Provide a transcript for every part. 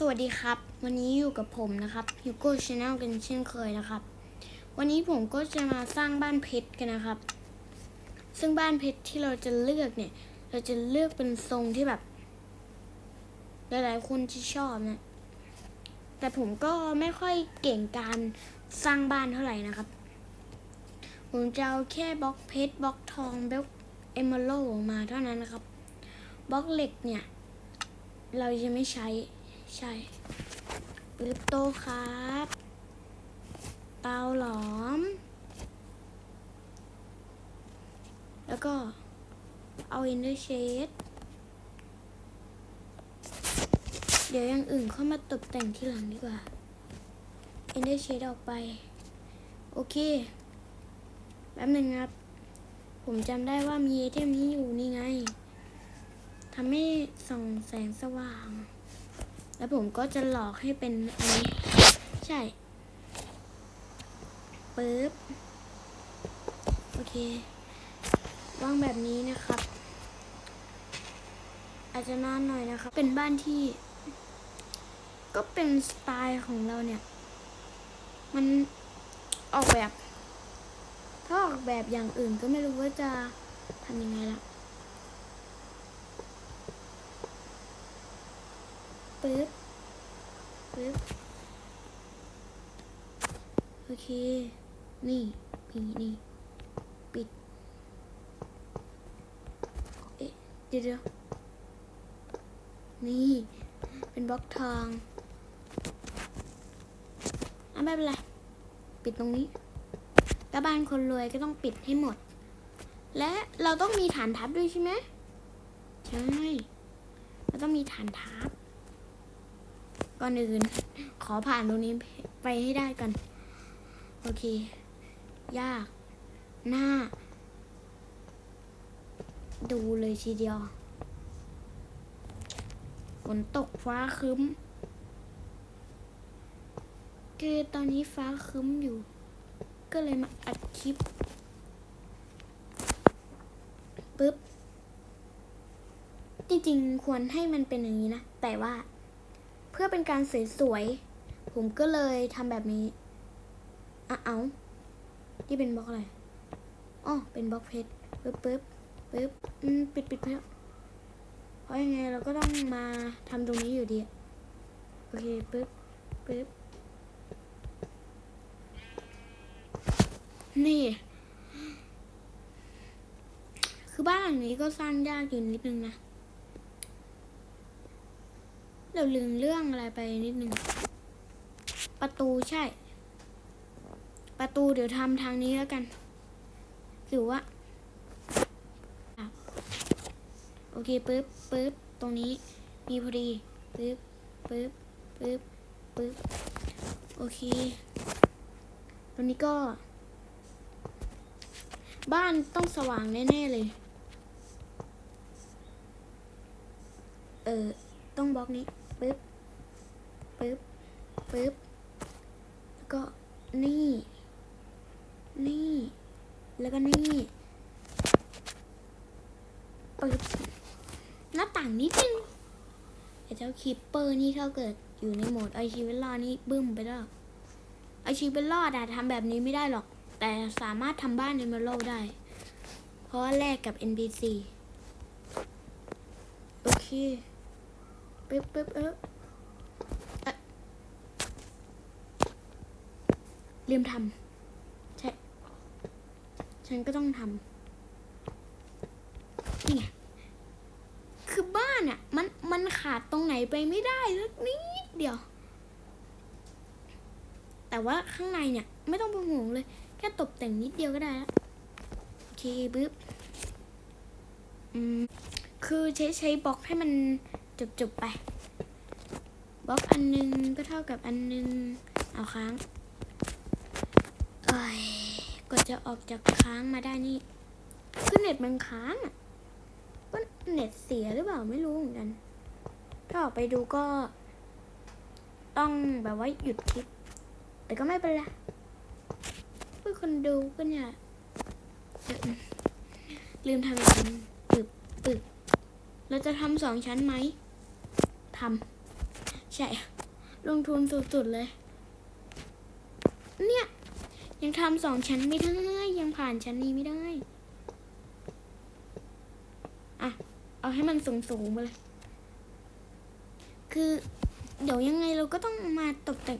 สวัสดีครับ วันนี้อยู่กับผมนะครับยูโก้ชาแนลกันเช่นเคยนะครับ วันนี้ผมก็จะมาสร้างบ้านเพชรกันนะครับ ซึ่งบ้านเพชรที่เราจะเลือกเนี่ย เราจะเลือกเป็นทรงที่แบบ หลายๆคนที่ชอบนะแต่ผมก็ไม่ค่อยเก่งการสร้างบ้านเท่าไหร่นะครับ ผมจะเอาแค่บล็อกเพชรบล็อกทองบล็อกเอมเมอรัลด์มาเท่านั้นนะครับบล็อกเหล็กเนี่ย เราจะไม่ใช้ ใช่ปึ๊บโตครับเตาหลอม แล้วก็เอาอินเดอร์เชดเดี๋ยวอย่างอื่นเข้ามาตกแต่งที่หลังดีกว่าอินเดอร์เชดออกไป โอเค แป๊บหนึ่งครับ ผมจำได้ว่ามีไอเทมนี้อยู่นี่ไงทำให้ส่องแสงสว่าง แล้วผมก็จะหลอกให้เป็นอันนี้ใช่ปึ๊บโอเควางแบบนี้นะครับ อาจจะนานหน่อยนะครับ เป็นบ้านที่ ก็เป็นสไตล์ของเราเนี่ย มันออกแบบ ถ้าออกแบบอย่างอื่นก็ไม่รู้ว่าจะทำยังไงละ ปึ๊บปึ๊บโอเค นี่นี่นี่ปิด เอ๊ะ เดี๋ยวเดี๋ยวนี่ เป็นบล็อกทองอะไม่เป็นไร ปิดตรงนี้ก็บ้านคนรวยก็ต้องปิดให้หมด และเราต้องมีฐานทัพด้วยใช่ไหม ใช่ เราต้องมีฐานทัพ ก่อนอื่น ขอผ่านตรงนี้ไปให้ได้กัน โอเค ยาก หน้า ดูเลยทีเดียว ฝนตกฟ้าครึ้ม คือตอนนี้ฟ้าครึ้มอยู่ ก็เลยมาอัดคลิปปึ๊บ จริงๆ ควรให้มันเป็นอย่างนี้นะ แต่ว่า พื่อเป็นการสวยๆผมก็เลยทำแบบนี้อะเอาที่เป็นบล็อกอะไรอ๋อเป็นบล็อกเพชรปึ๊บปึ๊บปึ๊บอืมปิดปิดไปแล้วเพราะยังไงเราก็ต้องมาทำตรงนี้อยู่ดีโอเคปึ๊บปึ๊บนี่ คือบ้านหลังนี้ก็สร้างยากอยู่นิดนึงนะ เราลืมเรื่องอะไรไปนิดนึง ประตูใช่ ประตูเดี๋ยวทำทางนี้แล้วกัน หรือว่าอะโอเคปึ๊บปึ๊บตรงนี้มีพอดีปึ๊บปึ๊บปึ๊บปึ๊บโอเคตรงนี้ก็ บ้านต้องสว่างแน่ ๆ เลย เออ ต้องบล็อกนี้ปึ๊บปึ๊บปึ๊บแล้วก็นี่ นี่ แล้วก็นี่ปึ๊บหน้าต่างนิดนึงไอ้เจ้าคีปเปอร์นี่ถ้าเกิดอยู่ในโหมดไอชีวิตรอดนี่บึ้มไปแล้วไอชีวิตรอดอะทำแบบนี้ไม่ได้หรอก แต่สามารถทำบ้านในเมโลได้ เพราะว่าแลกกับ NPC โอเค ปึ๊บปึ๊บเออเอ๊ะลืมทำใช่ ฉันก็ต้องทำนี่ไง คือบ้านอะ มัน มันขาดตรงไหนไปไม่ได้สักนิดเดียว แต่ว่าข้างในเนี่ย ไม่ต้องเป็นห่วงเลย แค่ตกแต่งนิดเดียวก็ได้แล้วโอเคปึ๊บ อืม คือใช้ใช้บล็อกให้มัน จบจบๆไปบล็อกอันหนึงก็เท่ากับอันหนึง เอาค้างเอ้ยกว่าจะออกจากค้างมาได้นี่คือเน็ตมันค้างอะก็เน็ตเสียหรือเปล่าไม่รู้เหมือนกัน ถ้าออกไปดูก็ ต้องแบบว่าหยุดคลิป แต่ก็ไม่เป็นไรเพื่อคนดูก็เนี่ยลืมทำอีกทีปึบปึบเราจะทำสองชั้นไหม ทำใช่ ลงทุนสุดๆเลย เนี่ย ยังทำสองชั้นไม่ได้ ยังผ่านชั้นนี้ไม่ได้ อะ เอาให้มันสูงๆไปเลย คือเดี๋ยวยังไงเราก็ต้องมาตกแต่ง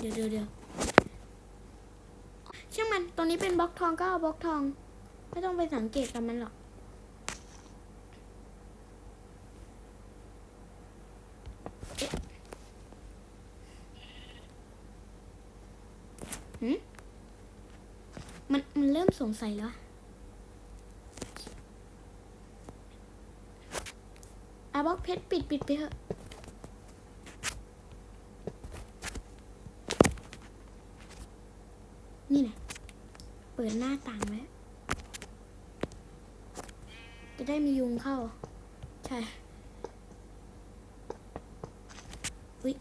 เดี๋ยวเดี๋ยวเดี๋ยวช่างมันตรงนี้เป็นบล็อกทองก็เอาบล็อกทอง ไม่ต้องไปสังเกตกับมันหรอก หืมมันมันเริ่มสงสัยแล้ว อาบล็อกเพชรปิดปิดไปเถอะ นี่นะเปิดหน้าต่างไว้จะได้มียุงเข้า ใช่ วิ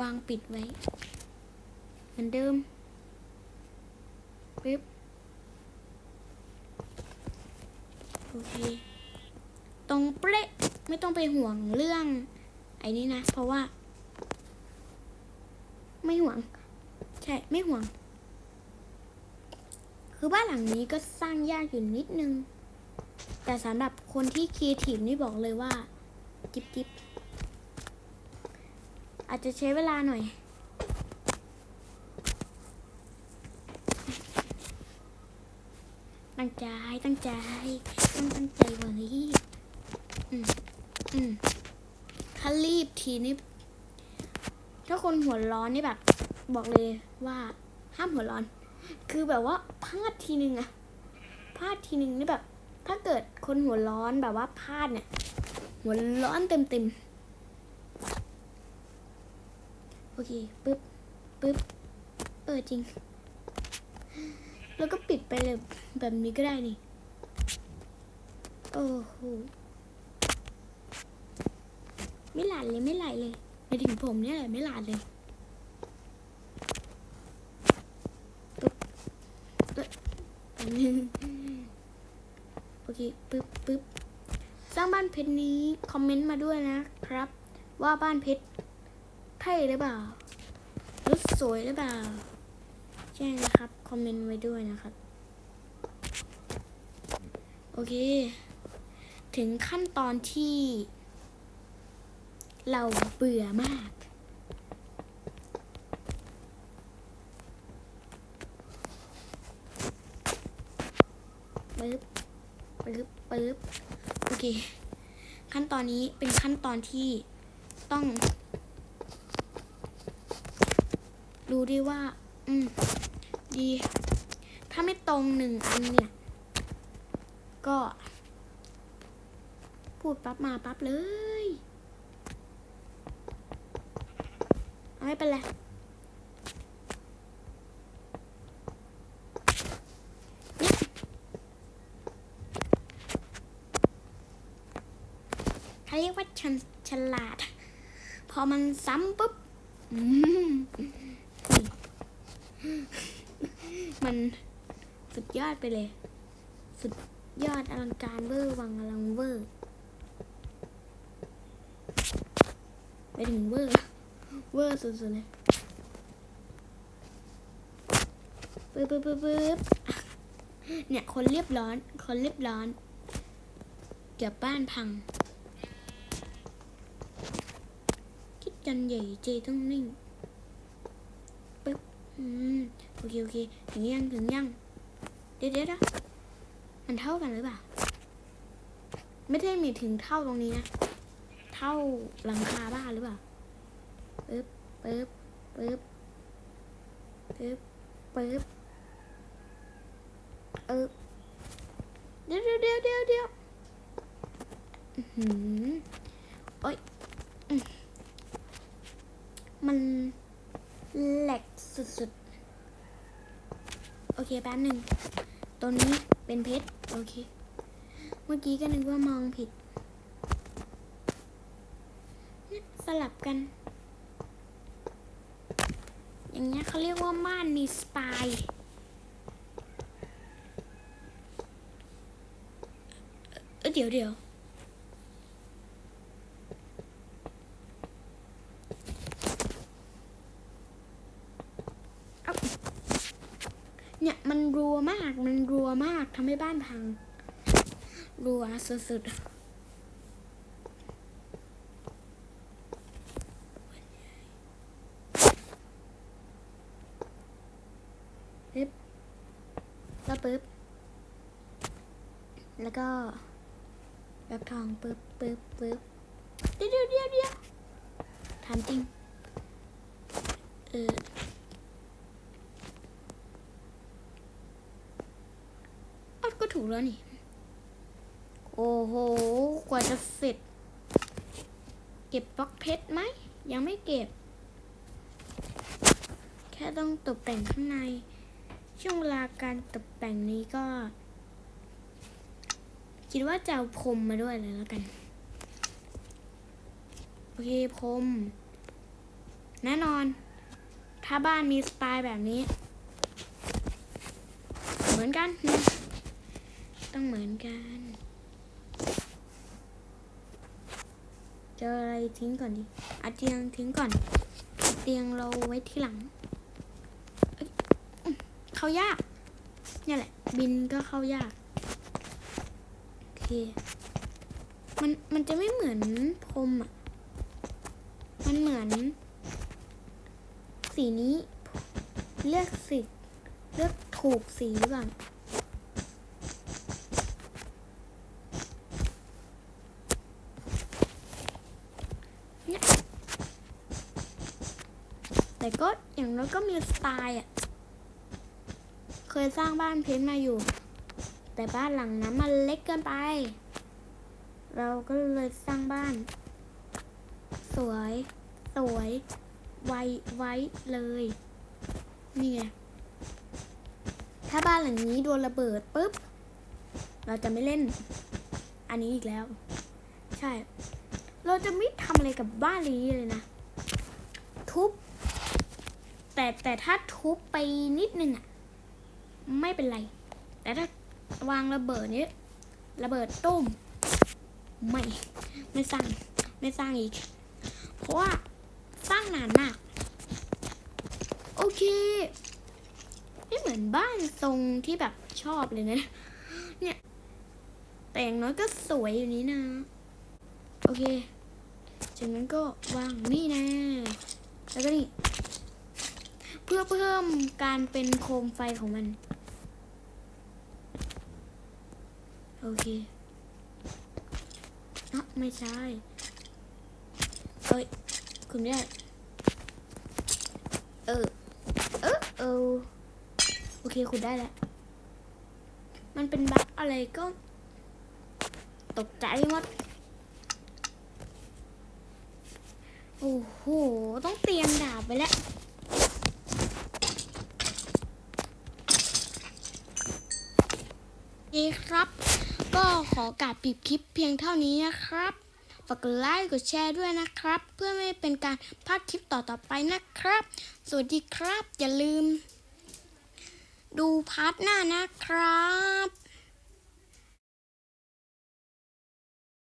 วางปิดไว้ เหมือนเดิมปึ๊บโอเค ตรงเป๊ะไม่ต้องไปห่วงเรื่อง ไอ้นี่นะ เพราะว่า ไม่ห่วง ใช่ ไม่ห่วง คือบ้านหลังนี้ก็สร้างยากอยู่นิดนึง แต่สำหรับคนที่ครีเอทีฟนี่บอกเลยว่า จิบจิบ อาจจะใช้เวลาหน่อย ตั้งใจ ตั้งใจต้องตั้งใจว่านี้อืมอืมถ้ารีบทีนี่ถ้าคนหัวร้อนนี่แบบ บอกเลยว่าห้ามหัวร้อน คือแบบว่าพลาดทีนึงอะพลาดทีนึงนี่แบบ ถ้าเกิดคนหัวร้อนแบบว่าพลาดเนี่ย หัวร้อนเต็มเต็มๆโอ เคปึ๊บปึ๊บเออจริง แล้วก็ปิดไปเลยแบบนี้ก็ได้นี่ โอ้โหไม่หลานเลยไม่ไหลเลยไปถึงผมเนี่ยแหละไม่หลานเลยอันนึงโอเคปึ๊บปึ๊บสร้างบ้านเพชรนี้ คอมเมนต์มาด้วยนะครับ ว่าบ้านเพชร เท่หรือเปล่ารถสวยหรือเปล่าแจ้งนะครับ คอมเมนต์ไว้ด้วยนะครับ โอเค ถึงขั้นตอนที่ เราเบื่อมาก ปึ๊บ ปึ๊บ ปึ๊บ โอเค ขั้นตอนนี้เป็นขั้นตอนที่ต้อง ดูดีว่า อืม ดี ถ้าไม่ตรงหนึ่งอันเนี่ย ก็ พูดปั๊บมาปั๊บเลยเอาไม่เป็นไรเขาเรียกว่าฉนฉลาด พอมันซ้ำปุ๊บ อืม มันสุดยอดไปเลย สุดยอดอลังการเวอร์วังอลังเวอร์ไปถึงเวอร์ เวอร์สุดๆเลยปึ๊บปึ๊บปึ๊บปึ๊บเนี่ย คนเรียบร้อน คนเรียบร้อน เกือบบ้านพัง คิดกันใหญ่เจต้องนิ่ง อืมโอเคโอเคถึงยังถึงยังเดี๋ยวเดี๋ยวนะมันเท่ากันหรือเปล่าไม่ได้มีถึงเท่าตรงนี้นะเท่าหลังคาบ้านหรือเปล่าปึ๊บปึ๊บปึ๊บปึ๊บปึ๊บเออเดี๋ยวเดี๋ยวเดี๋ยวเดี๋ยวเดี๋ยวอื้อหือโอ๊ยมัน สุดๆ โอเคแป๊บหนึ่งตัวนี้เป็นเพชร โอเค เมื่อกี้ก็นึกว่ามองผิดเนี่ยสลับกัน อย่างเงี้ยเขาเรียกว่าม่านมีสปายเออเดี๋ยวเดี๋ยว รัวมาก มันรัวมากทำให้บ้านพังรัวสุดๆปึ๊บแล้วปึ๊บ แล้วก็แบบทองปึ๊บปึ๊บปึ๊บเดี๋ยวเดี๋ยวเดี๋ยวเดี๋ยวถามจริง เออ อ้าวก็ถูก แล้วนี่ โอ้โห กว่าจะเสร็จ เก็บบล็อกเพชรไหม ยังไม่เก็บ แค่ต้องตกแต่งข้างใน ช่วงเวลาการตกแต่งนี้ก็ คิดว่าจะเอาพรมมาด้วยเลยแล้วกัน โอเคพรม แน่นอน ถ้าบ้านมีสไตล์แบบนี้ เหมือนกันนะ ต้องเหมือนกัน เจออะไรทิ้งก่อนดิอาเตียงทิ้งก่อน เตียงเราไว้ที่หลัง เข้ายาก เนี่ยแหละ บินก็เข้ายาก โอเค มัน มันจะไม่เหมือนพรมอะ มันเหมือน สีนี้ เลือกสีเลือกถูกสีหรือเปล่าต่ ก็อย่างน้อยก็มีสไตล์อะ เคยสร้างบ้านเพ้นมาอยู่ แต่บ้านหลังนั้นมันเล็กเกินไป เราก็เลยสร้างบ้าน สวย สวยไวไว้เลยนี่ไงถ้าบ้านหลังนี้โดนระเบิดปุ๊บ เราจะไม่เล่น อันนี้อีกแล้ว ใช่ เราจะไม่ทำอะไรกับบ้านนี้เลยนะ แต่แต่ถ้าทุบไปนิดนึงอะ ไม่เป็นไร แต่ถ้าวางระเบิดนี้ระเบิดตุ้ม ไม่ ไม่สร้าง ไม่สร้างอีก เพราะว่าสร้างนานมาก โอเค ไม่เหมือนบ้านทรงที่แบบชอบเลยนะ เนี่ย แต่อย่างน้อยก็สวยอยู่นี้นะ โอเค จากนั้นก็วางนี่นะ แล้วก็นี่ พื่อเพิ่มการเป็นโคมไฟของมัน โอเคอะไม่ใช่เอ้ยคุณได้เออเออเออโอเคคุณได้แล้วมันเป็นบั๊กอะไรก็ ตกใจหมดโอ้โห ต้องเตรียมดาบไปแล้ว เอครับ ก็ขอกราบปิดคลิปเพียงเท่านี้นะครับฝากกดไลค์กดแชร์ด้วยนะครับ เพื่อไม่เป็นการพลาดคลิปต่อๆไปนะครับ สวัสดีครับ อย่าลืม ดูพาร์ทหน้านะครับ